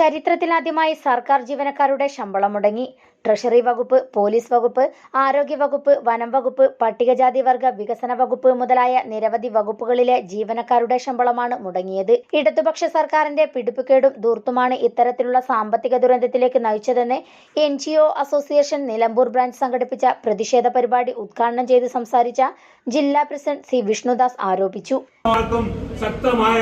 ചരിത്രത്തിലാദ്യമായി സർക്കാർ ജീവനക്കാരുടെ ശമ്പളം മുടങ്ങി. ട്രഷറി വകുപ്പ് പോലീസ് വകുപ്പ് ആരോഗ്യ വകുപ്പ് വനം വകുപ്പ് പട്ടികജാതി വർഗ വികസന വകുപ്പ് മുതലായ നിരവധി വകുപ്പുകളിലെ ജീവനക്കാരുടെ ശമ്പളമാണ് മുടങ്ങിയത്. ഇടതുപക്ഷ സർക്കാരിന്റെ പിടിപ്പുകേടും ദൂർത്തുമാണ് ഇത്തരത്തിലുള്ള സാമ്പത്തിക ദുരന്തത്തിലേക്ക് നയിച്ചതെന്ന് എൻ അസോസിയേഷൻ നിലമ്പൂർ ബ്രാഞ്ച് സംഘടിപ്പിച്ച പ്രതിഷേധ പരിപാടി ഉദ്ഘാടനം ചെയ്ത് സംസാരിച്ച ജില്ലാ പ്രസിഡന്റ് സി വിഷ്ണുദാസ് ആരോപിച്ചു. ശക്തമായ ശക്തമായ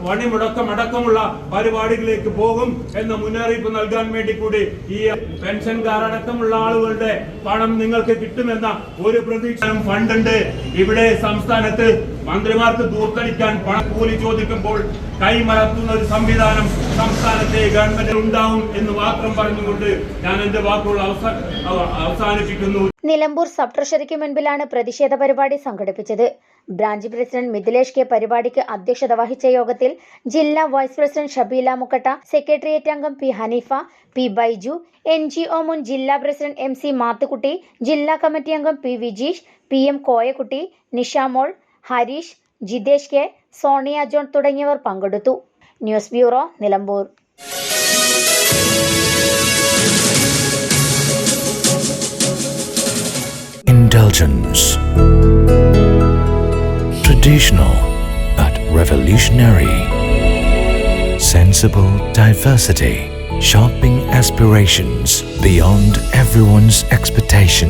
പണിമുടക്കമടക്കമുള്ള പരിപാടികളിലേക്ക് പോകും എന്ന മുന്നറിയിപ്പ് നൽകാൻ വേണ്ടി കൂടി ഈ പെൻഷൻകാരടക്കമുള്ള ആളുകളുടെ പണം നിങ്ങൾക്ക് കിട്ടുമെന്ന ഒരു പ്രതീക്ഷ ഫണ്ടുണ്ട് ഇവിടെ സംസ്ഥാനത്ത് മന്ത്രിമാർക്ക് ദൂർത്തടിക്കാൻ പണം കൂലി ചോദിക്കുമ്പോൾ കൈമലർത്തുന്ന ഒരു സംവിധാനം സംസ്ഥാനത്തെ ഗവൺമെന്റിൽ ഉണ്ടാവും എന്ന് മാത്രം പറഞ്ഞുകൊണ്ട് ഞാൻ എന്റെ വാക്കുകൾ അവസാ അവസാനിപ്പിക്കുന്നു. നിലമ്പൂർ സബ് ട്രഷറിക്ക് മുൻപിലാണ് പ്രതിഷേധ പരിപാടി സംഘടിപ്പിച്ചത്. ബ്രാഞ്ച് പ്രസിഡന്റ് മിഥിലേഷ് കെ പരിപാടിക്ക് അധ്യക്ഷത വഹിച്ച യോഗത്തിൽ ജില്ലാ vice president Shabeela Mukkatta secretariat അംഗം P Haneefa P Baiju N G O മുൻ ജില്ലാ പ്രസിഡന്റ് എം സി മാത്തുക്കുട്ടി ജില്ലാ കമ്മിറ്റി അംഗം P Vijeesh P M Koyakutty Nishamol Harish Jithesh K Sonia John തുടങ്ങിയവർ പങ്കെടുത്തു news bureau Nilambur Indulgence. Traditional but revolutionary. Sensible diversity. Shopping aspirations beyond everyone's expectations.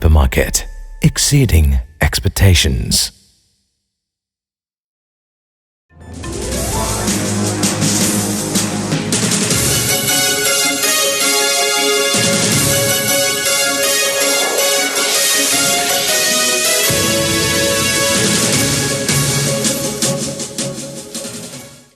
Hypermarket, exceeding expectations.